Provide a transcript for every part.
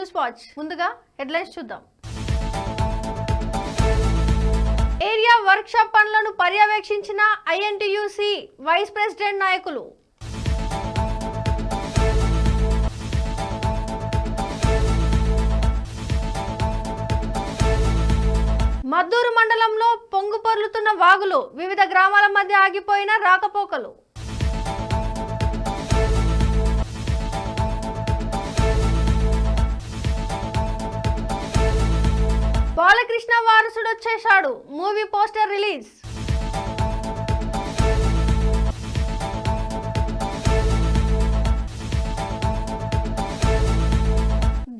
News watch. ముందుగా headlines చూద్దాం. Area workshop పనులను పర్యవేక్షించిన ఐఎన్టీయూసీ వైస్ ప్రెసిడెంట్ నాయకులు. మద్దూరు మండలంలో పొంగు పొర్లుతున్న వాగులు వివిధ గ్రామాల మధ్య ఆగిపోయిన రాకపోకలు. బాలకృష్ణ వారసుడు వచ్చేశాడు మూవీ పోస్టర్ రిలీజ్.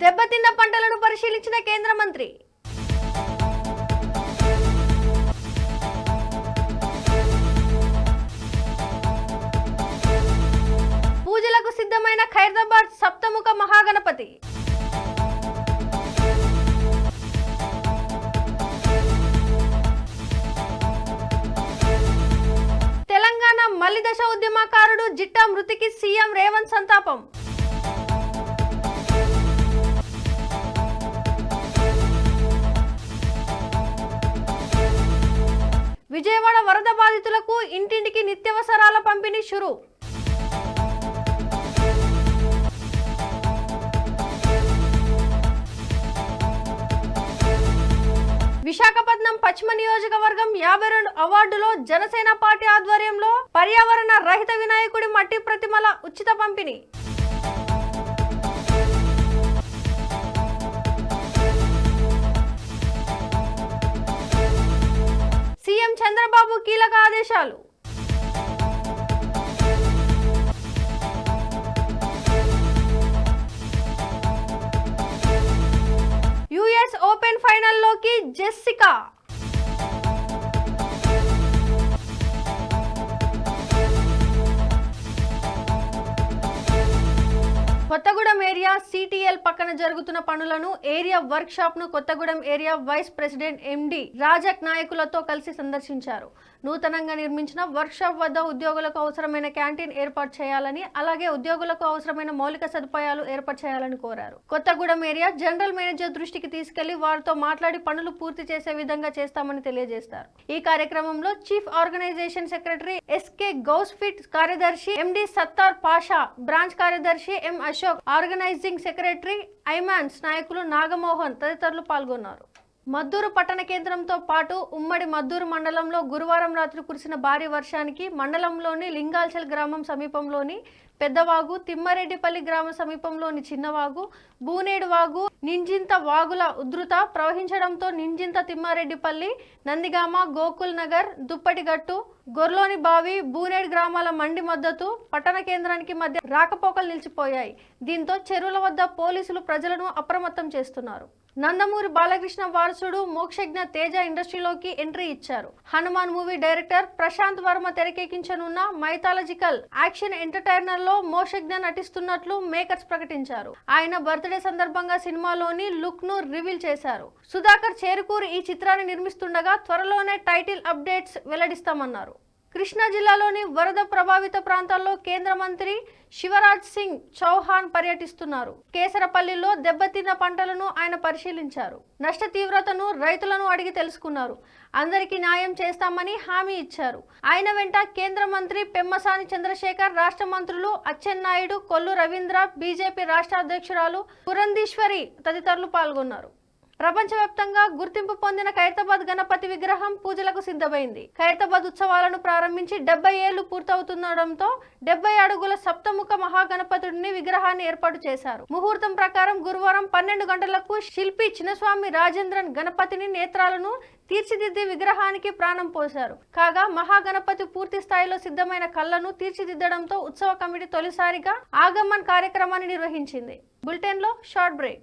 దెబ్బతిన్న పంటలను పరిశీలించిన కేంద్ర మంత్రి. పూజలకు సిద్ధమైన ఖైరదాబాద్ సప్తముఖ మహాగణపతి. తెలంగాణ మల్లిదశ ఉద్యమకారుడు జిట్టా మృతికి సీఎం రేవంత్ సంతాపం. విజయవాడ వరద బాధితులకు ఇంటింటికి నిత్యావసరాల పంపిణీ షురు. విశాఖపట్నం పశ్చిమ నియోజకవర్గం యాభై రెండు అవార్డులో జనసేన పార్టీ ఆధ్వర్యంలో పర్యావరణ రహిత వినాయకుడి మట్టి ప్రతిమల ఉచిత పంపిణీ. సీఎం చంద్రబాబు కీలక ఆదేశాలు. యుఎస్ ఓపెన్ ఫైనల్లోకి జెస్సికా. కొత్తగూడెం ఏరియా సిటిఎల్ పక్కన జరుగుతున్న పనులను ఏరియా వర్క్ షాప్ను Kothagudem area vice president MD Rajak నాయకులతో కలిసి సందర్శించారు. నూతనంగా నిర్మించిన వర్క్షాప్ వద్ద ఉద్యోగులకు అవసరమైన క్యాంటీన్ ఏర్పాటు చేయాలని అలాగే ఉద్యోగులకు అవసరమైన మౌలిక సదుపాయాలు ఏర్పాటు చేయాలని కోరారు. కొత్తగూడెం ఏరియా జనరల్ మేనేజర్ దృష్టికి తీసుకెళ్ళి వారితో మాట్లాడి పనులు పూర్తి చేసే విధంగా చేస్తామని తెలియజేస్తారు. ఈ కార్యక్రమంలో చీఫ్ ఆర్గనైజేషన్ సెక్రటరీ ఎస్కే గౌస్ఫిట్ కార్యదర్శి ఎండి సత్తార్ పాషా బ్రాంచ్ కార్యదర్శి ఎం అశోక్ ఆర్గనైజింగ్ సెక్రటరీ ఐమాన్స్ నాయకులు నాగమోహన్ తదితరులు పాల్గొన్నారు. మద్దూరు పట్టణ కేంద్రంతో పాటు ఉమ్మడి మద్దూరు మండలంలో గురువారం రాత్రి కురిసిన భారీ వర్షానికి మండలంలోని లింగాల్చల్ గ్రామం సమీపంలోని పెద్దవాగు తిమ్మారెడ్డిపల్లి గ్రామ సమీపంలోని చిన్నవాగు బూనేడు వాగు నింజింత వాగుల ఉధృత ప్రవహించడంతో నింజింత తిమ్మారెడ్డిపల్లి నందిగామ గోకుల్ నగర్ దుప్పటిగట్టు గొర్లోని బావి బూనేడ్ గ్రామాల మండి మద్దతు పట్టణ కేంద్రానికి మధ్య రాకపోకలు నిలిచిపోయాయి. దీంతో చెరువుల వద్ద పోలీసులు ప్రజలను అప్రమత్తం చేస్తున్నారు. నందమూరి బాలకృష్ణ వారసుడు మోక్షజ్ఞ తేజ ఇండస్ట్రీలోకి ఎంట్రీ ఇచ్చారు. హనుమాన్ మూవీ డైరెక్టర్ ప్రశాంత్ వర్మ తెరకెక్కించనున్న మైథాలజికల్ యాక్షన్ ఎంటర్టైనర్లో మోక్షజ్ఞ నటిస్తున్నట్లు మేకర్స్ ప్రకటించారు. ఆయన బర్త్డే సందర్భంగా సినిమాలోని లుక్ను రివీల్ చేశారు. సుధాకర్ చేరుకూరు ఈ చిత్రాన్ని నిర్మిస్తుండగా త్వరలోనే టైటిల్ అప్డేట్స్ వెల్లడిస్తామన్నారు. కృష్ణా జిల్లాలోని వరద ప్రభావిత ప్రాంతాల్లో కేంద్ర మంత్రి శివరాజ్ సింగ్ చౌహాన్ పర్యటిస్తున్నారు. కేసరపల్లిలో దెబ్బతిన్న పంటలను ఆయన పరిశీలించారు. నష్ట తీవ్రతను రైతులను అడిగి తెలుసుకున్నారు. అందరికీ న్యాయం చేస్తామని హామీ ఇచ్చారు. ఆయన వెంట కేంద్ర మంత్రి పెమ్మసాని చంద్రశేఖర్ రాష్ట్ర మంత్రులు అచ్చెన్నాయుడు కొల్లు రవీంద్ర బీజేపీ రాష్ట్ర అధ్యక్షురాలు పురంధీశ్వరి తదితరులు పాల్గొన్నారు. ప్రపంచవ్యాప్తంగా గుర్తింపు పొందిన ఖైరతాబాద్ గణపతి విగ్రహం పూజలకు సిద్ధమైంది. ఖైరతాబాద్ ఉత్సవాలను ప్రారంభించి డెబ్బై ఏళ్ళు పూర్తవుతుండడంతో డెబ్బై అడుగుల సప్తముఖ మహాగణపతుడిని విగ్రహాన్ని ఏర్పాటు చేశారు. ముహూర్తం ప్రకారం గురువారం పన్నెండు గంటలకు శిల్పి చిన్నస్వామి రాజేంద్రన్ గణపతిని నేత్రాలను తీర్చిదిద్ది విగ్రహానికి ప్రాణం పోశారు. కాగా మహాగణపతి పూర్తి స్థాయిలో సిద్ధమైన కళ్ళను తీర్చిదిద్దడంతో ఉత్సవ కమిటీ తొలిసారిగా ఆగమన్ కార్యక్రమాన్ని నిర్వహించింది. బులెటిన్లో షార్ట్ బ్రేక్.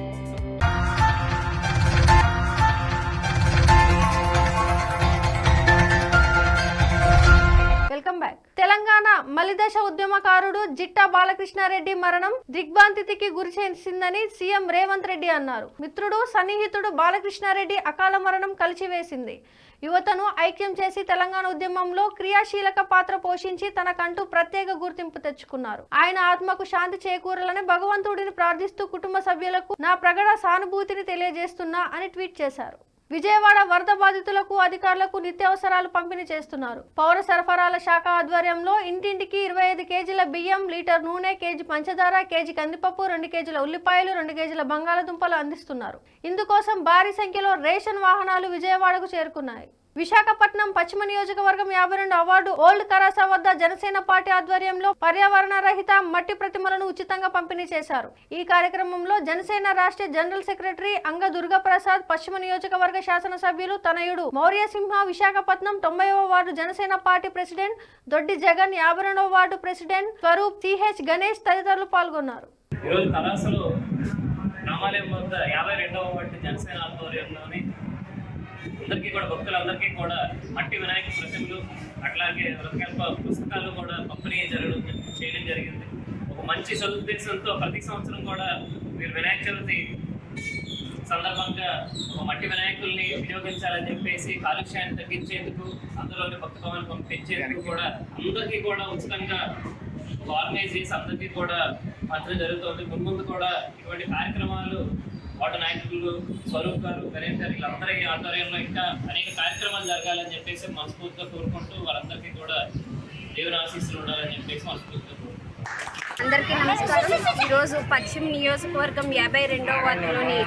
మలిదశ ఉద్యమకారుడు జిట్టా బాలకృష్ణారెడ్డి మరణం దిగ్భాంతికి గురి చేసిందని సీఎం రేవంత్ రెడ్డి అన్నారు. మిత్రుడు సన్నిహితుడు బాలకృష్ణారెడ్డి అకాల మరణం కలిచివేసింది. యువతను ఐక్యం చేసి తెలంగాణ ఉద్యమంలో క్రియాశీలక పాత్ర పోషించి తనకంటూ ప్రత్యేక గుర్తింపు తెచ్చుకున్నారు. ఆయన ఆత్మకు శాంతి చేకూరాలని భగవంతుడిని ప్రార్థిస్తూ కుటుంబ సభ్యులకు నా ప్రగడ సానుభూతిని తెలియజేస్తున్నా అని ట్వీట్ చేశారు. విజయవాడ వరద బాధితులకు అధికారులకు నిత్యావసరాలు పంపిణీ చేస్తున్నారు. పౌర సరఫరాల శాఖ ఆధ్వర్యంలో ఇంటింటికి ఇరవై ఐదు కేజీల బియ్యం లీటర్ నూనె కేజీ పంచదార కేజీ కందిపప్పు రెండు కేజీల ఉల్లిపాయలు రెండు కేజీల బంగాళదుంపలు అందిస్తున్నారు. ఇందుకోసం భారీ సంఖ్యలో రేషన్ వాహనాలు విజయవాడకు చేరుకున్నాయి. విశాఖపట్నం పశ్చిమ నియోజకవర్గం యాభై రెండు అవార్డు ఓల్డ్ కరాసా వద్ద జనసేన పార్టీ ఆధ్వర్యంలో పర్యావరణ రహిత మట్టి ప్రతిమలను ఉచితంగా పంపిణీ చేశారు. ఈ కార్యక్రమంలో జనసేన రాష్ట్ర జనరల్ సెక్రటరీ అంగ దుర్గాప్రసాద్ పశ్చిమ నియోజకవర్గ శాసనసభ్యులు తనయుడు మౌర్యసింహ విశాఖపట్నం తొంభైవ ward Janasena party president Doddi Jagan యాభై రెండవ ward president Swaroop CH Ganesh తదితరులు పాల్గొన్నారు. ఈరోజు కళాశాలలో రామాలయం వద్ద యాభై రెండవ వార్డు జనసేన ఆధ్వర్యంలోని అందరికీ కూడా భక్తులందరికీ కూడా మట్టి వినాయక ప్రతిమలు అట్లాగే రకరకాల పుస్తకాలు కూడా పంపిణీ జరగడం చేయడం జరిగింది. ఒక మంచి సదుద్దేశంతో ప్రతి సంవత్సరం కూడా మీరు వినాయక చవితి సందర్భంగా ఒక మట్టి వినాయకుల్ని వినియోగించాలని చెప్పేసి కాలుష్యాన్ని తగ్గించేందుకు అందులోని భక్త భవన్ పంపించేందుకు కూడా అందరికీ కూడా ఉచితంగా ఆర్గనైజ్ చేసి అందరికీ కూడా పంచడం జరుగుతుంది. ముందు కూడా ఇటువంటి కార్యక్రమాలు వాటి నాయకులు స్వరూప్ గారు గణేష్ గారు వీళ్ళందరి ఆధ్వర్యంలో ఇంకా అనేక కార్యక్రమాలు జరగాలని చెప్పేసి మనస్ఫూర్తిగా కోరుకుంటూ వాళ్ళందరికీ కూడా దేవుని ఆశీస్సులు ఉండాలని చెప్పేసి మనస్ఫూర్తిగా అందరికీ నమస్కారం. ఈరోజు పశ్చిమ నియోజకవర్గం యాభై రెండవ వార్డులోని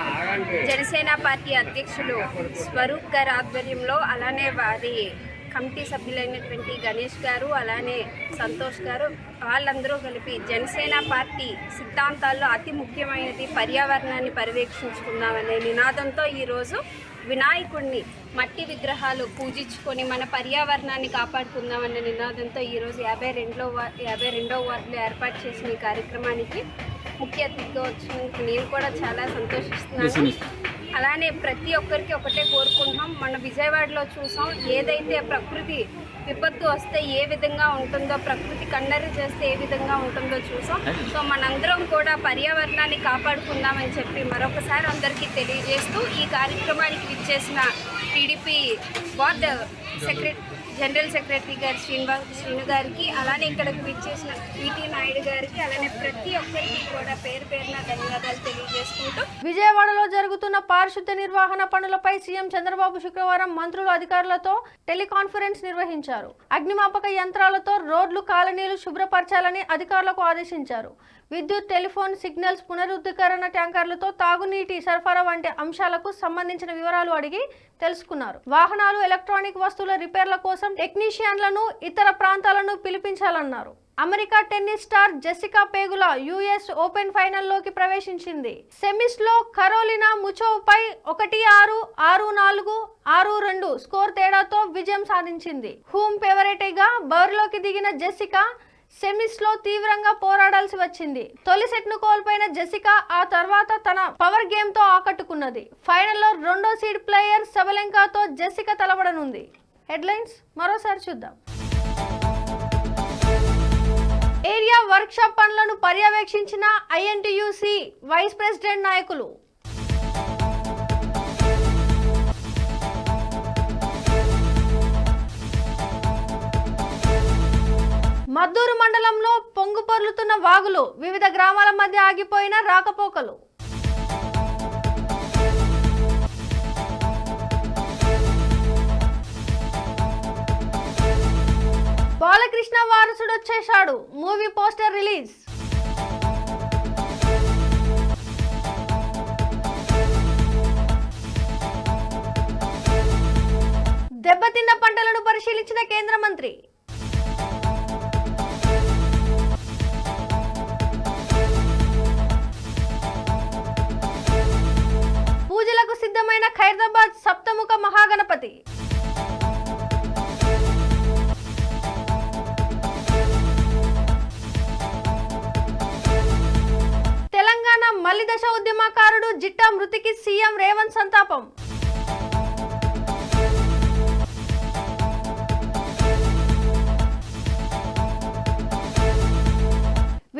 జనసేన పార్టీ అధ్యక్షులు స్వరూప్ గారి ఆధ్వర్యంలో అలానే వారి కమిటీ సభ్యులైనటువంటి గణేష్ గారు అలానే సంతోష్ గారు వాళ్ళందరూ కలిపి జనసేన పార్టీ సిద్ధాంతాల్లో అతి ముఖ్యమైనది పర్యావరణాన్ని పర్యవేక్షించుకుందామనే నినాదంతో ఈరోజు వినాయకుడిని మట్టి విగ్రహాలు పూజించుకొని మన పర్యావరణాన్ని కాపాడుకుందామన్న నినాదంతో ఈరోజు యాభై రెండో యాభై రెండో వార్డులో ఏర్పాటు చేసిన ఈ కార్యక్రమానికి ముఖ్య అతిథిగా వచ్చినందుకు నేను కూడా చాలా సంతోషిస్తున్నాను అలానే ప్రతి ఒక్కరికి ఒకటే కోరుకుంటున్నాం. మన విజయవాడలో చూసాం ఏదైతే ప్రకృతి విపత్తు వస్తే ఏ విధంగా ఉంటుందో ప్రకృతి కండరి చేస్తే ఏ విధంగా ఉంటుందో చూసాం. సో మనందరం కూడా పర్యావరణాన్ని కాపాడుకుందామని చెప్పి మరొకసారి అందరికీ తెలియజేస్తూ ఈ కార్యక్రమానికి విచ్చేసిన TDP ward secretary general secretary గారు శ్రీనివాస్ శ్రీను గారికి అలానే ఇక్కడకు విచ్చేసిన విటి నాయుడు గారికి అలానే ప్రతి ఒక్కరికి కూడా పేరు పేరున ధన్యవాదాలు తెలియజేసుకుంటూ. విజయవాడలో జరుగుతున్న పారిశుద్ధ్య నిర్వహణ పనులపై సీఎం చంద్రబాబు శుక్రవారం మంత్రులు అధికారులతో టెలికాన్ఫరెన్స్ నిర్వహించారు. అగ్నిమాపక యంత్రాలతో రోడ్లు కాలనీలు శుభ్రపరచాలని అధికారులకు ఆదేశించారు. విద్యుత్ టెలిఫోన్ సిగ్నల్స్ పునరుద్ధీకరణ ట్యాంకర్లతో తాగునీటి సరఫరా వంటి అంశాలకు సంబంధించిన వివరాలు అడిగి తెలుసుకున్నారు. వాహనాలు ఎలక్ట్రానిక్ వస్తువుల రిపేర్ల కోసం టెక్నీషియన్లను ఇతర ప్రాంతాలను పిలిపించాలన్నారు. America tennis star Jessica Pegula US open ఫైనల్లోకి ప్రవేశించింది. సెమీస్లో కరోలినా ముచోపై ఒకటి ఆరు ఆరు నాలుగు ఆరు రెండు స్కోర్ తేడాతో విజయం సాధించింది. హూమ్ ఫేవరెట్గా బరిలోకి దిగిన జెసికా సెమీస్లో తీవ్రంగా పోరాడాల్సి వచ్చింది. తొలి సెట్ను కోల్పోయిన జెసికా ఆ తర్వాత తన పవర్ గేమ్తో ఆకట్టుకున్నది. ఫైనల్లో రెండో సీడ్ ప్లేయర్ సబలెంకాతో జెసికా తలపడనుంది. హెడ్లైన్స్ మరోసారి చూద్దాం. ఏరియా వర్క్షాప్ పనులను పర్యవేక్షించిన ఐఎన్టీయూసీ వైస్ ప్రెసిడెంట్ నాయకులు మద్దూరు మండలంలో పొంగు పొర్లుతున్న వాగులు వివిధ గ్రామాల మధ్య ఆగిపోయిన రాకపోకలు. బాలకృష్ణ వారసుడు వచ్చేశాడు. Movie poster release. దెబ్బతిన్న పంటలను పరిశీలించిన కేంద్ర మంత్రి. ప్రసిద్ధమైన సిద్ధమైన ఖైరదాబాద్ సప్తముఖ మహాగణపతి. తెలంగాణ మల్లిదశ ఉద్యమకారుడు జిట్టా మృతికి సీఎం రేవంత్ సంతాపం.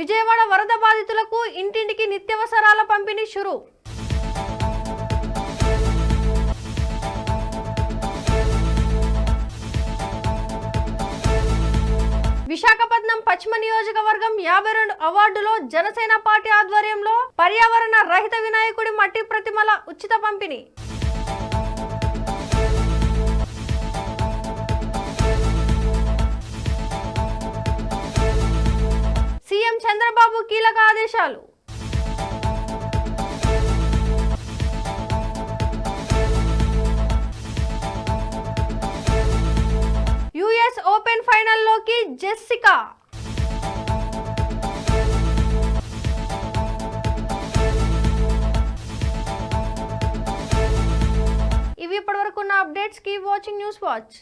విజయవాడ వరద బాధితులకు ఇంటింటికి నిత్యావసరాల పంపిణీ షురు. విశాఖపట్నం పశ్చిమ నియోజకవర్గం యాభై రెండు అవార్డులో జనసేన పార్టీ ఆధ్వర్యంలో పర్యావరణ రహిత వినాయకుడి మట్టి ప్రతిమల ఉచిత పంపిణీ. సీఎం చంద్రబాబు కీలక ఆదేశాలు. ఫైనల్లోకి జెస్సికా. ఇవి ఇప్పటివరకు ఉన్న అప్డేట్స్కి వాచింగ్ న్యూస్ వాచ్.